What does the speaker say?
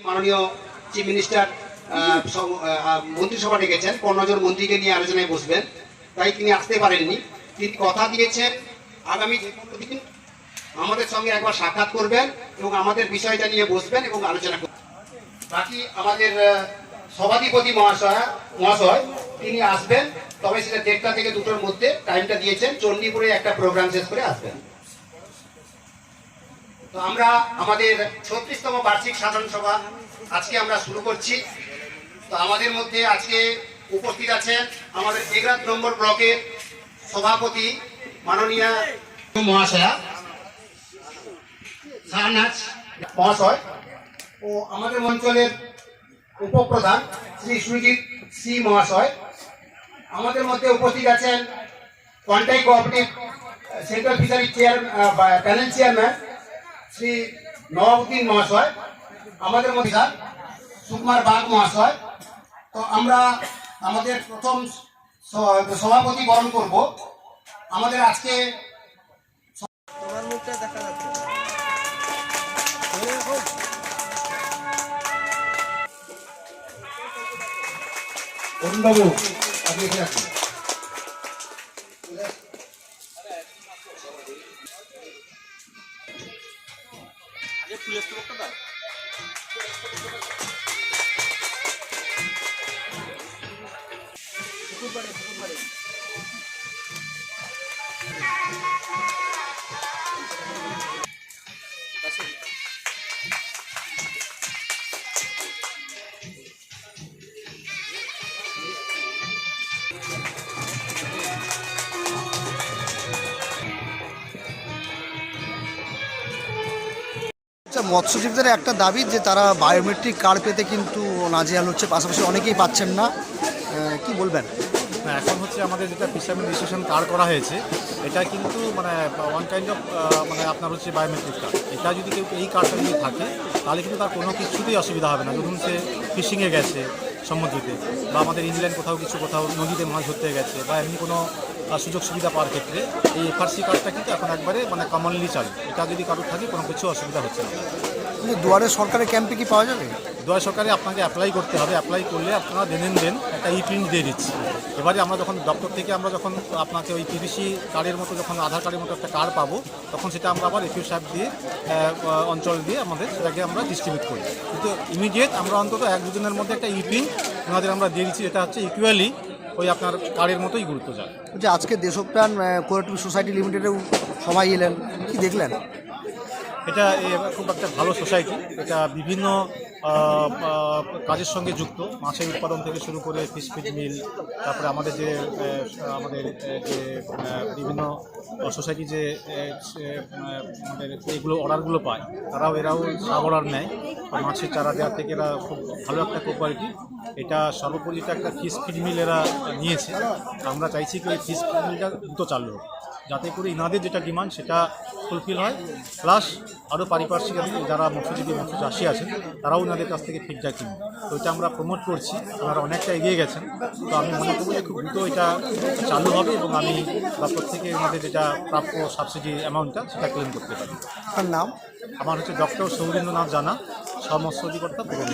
মাননীয় chief minister মন্ত্রিসভা ডেকেছেন। পনেরো জন মন্ত্রীকে নিয়ে আলোচনায় বসবেন। তাই তিনি আসতে পারেননি। তিনি কথা দিয়েছেন। আগামী যে কোনো দিন আমাদের সঙ্গে একবার সাক্ষাৎ করবেন এবং আমাদের বিষয়টা নিয়ে বসবেন এবং আলোচনা করবেন। বাকি আমাদের সভাধিপতি মহাশয় মহাশয়, তিনি আসবেন। তবে সেটা দেড়টা থেকে দুটোর মধ্যে টাইমটা দিয়েছেন। চণ্ডীপুরে একটা প্রোগ্রাম শেষ করে আসবেন। তো আমরা আমাদের ছত্রিশতম বার্ষিক সাধারণ সভা আজকে আমরা শুরু করছি। তো আমাদের মধ্যে আজকে উপস্থিত আছেন আমাদের এগারো নম্বর ব্লকের সভাপতি মাননীয় মহাশয়া শাহনাজ মহাশয় ও আমাদের অঞ্চলের উপপ্রধান শ্রী সুজিত সি মহাশয়। আমাদের মধ্যে উপস্থিত আছেন Contai cooperative central fishery chair panel chairman Shri Nababuddin মহাশয়, আমাদের মধ্যে সুকুমার বাগ মহাশয়। তো আমরা আমাদের প্রথম সভাপতি বরণ করব। আমাদের আজকে দেখা যাচ্ছে অরুণবাবু, আপনি এখানে আসুন। আচ্ছা মৎস্যজীবীদের একটা দাবি যে তারা বায়োমেট্রিক কার্ড পেতে কিন্তু নাজেহাল হচ্ছে, পাশাপাশি অনেকেই পাচ্ছেন না। কি বলবেন? না এখন হচ্ছে আমাদের যেটা ফিশারম্যান রেজিস্ট্রেশন কার্ড করা হয়েছে, এটা কিন্তু মানে ওয়ান কাইন্ড অফ মানে আপনার হচ্ছে বায়োমেট্রিক কার্ড এটা যদি কেউ এই কার্ডটা যদি থাকে, তাহলে কিন্তু তার কোনো কিছুতেই অসুবিধা হবে না। ধরুন সে ফিশিংয়ে গেছে সমুদ্রতে, বা আমাদের ইংল্যান্ড কোথাও কিছু কোথাও নদীতে মাছ ধরতে গেছে, বা এমনি কোনো সুযোগ সুবিধা পাওয়ার ক্ষেত্রে এই এফআরসি কার্ডটা কিন্তু এখন একবারে মানে কমনলি চালু। এটা যদি কারোর থাকে কোনো কিছু অসুবিধা হচ্ছে না। কিন্তু দুয়ারে সরকারের ক্যাম্পে কি পাওয়া যাবে? দুয়ারে সরকারে আপনাকে অ্যাপ্লাই করতে হবে। অ্যাপ্লাই করলে আপনারা দেন দেন একটা ই প্রিন্ট দিয়ে দিচ্ছি। এবারে আমরা যখন দপ্তর থেকে আমরা যখন আপনাকে ওই পিভিসি কার্ডের মতো যখন আধার কার্ডের মতো একটা কার্ড পাবো তখন সেটা আমরা আবার এফিউ সাহেব দিয়ে অঞ্চল দিয়ে আমাদের সেটাকে আমরা ডিস্ট্রিবিউট করি। কিন্তু ইমিডিয়েট আমরা অন্তত এক দুদিনের মধ্যে একটা ই প্রিন্ট ওনাদের আমরা দিয়ে দিচ্ছি এটা হচ্ছে ইকুয়ালি ওই আপনার কার্ডের মতোই গুরুত্ব যায়। যে আজকে দেশপ্রাণ কোয়ারেটিভ সোসাইটি লিমিটেডেও সবাই এলেন, কি দেখলেন? এটা খুব একটা ভালো সোসাইটি এটা বিভিন্ন কাজের সঙ্গে যুক্ত। মাছের উৎপাদন থেকে শুরু করে ফিশ ফিড মিল তারপরে আমাদের যে আমাদের যে বিভিন্ন সোসাইটি যে আমাদের এগুলো অর্ডারগুলো পায়, তারাও এরাও সাব অর্ডার নেয়। মাছের চারা দেওয়ার থেকে এরা খুব ভালো একটা কোপারেটিভ এটা সর্বোপরি একটা ফিশ ফিড মিল এরা নিয়েছে। আমরা চাইছি কি ওই ফিশ ফিড মিলটা দ্রুত চালু হোক। যাতে করে ইনাদের যেটা ডিমান্ড সেটা ফুলফিল হয়। প্লাস আরও পারিপার্শ্বিক যারা মৎস্যজীবী মৎস্য চাষি আছেন তারাও ওনাদের কাছ থেকে ফিডব্যাক কিনবে তো এটা আমরা প্রমোট করছি ওনারা অনেকটা এগিয়ে গেছেন। তো আমি মনে করব যে খুব দ্রুত এটা চালু হবে এবং আমি দপ্তর থেকে ওনাদের যেটা প্রাপ্য সাবসিডি অ্যামাউন্টটা সেটা ক্লেম করতে পারি। আপনার নাম? আমার হচ্ছে ডক্টর সৌরেন্দ্রনাথ জানা সমস্ত অধিকর্তা পূর্ব।